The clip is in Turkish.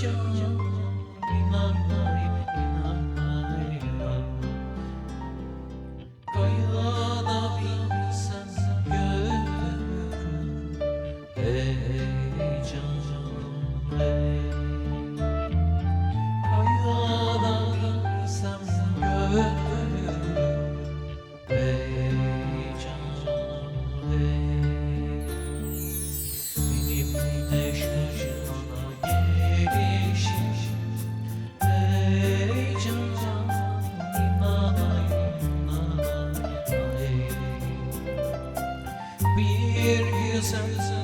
Christian Bir güzelden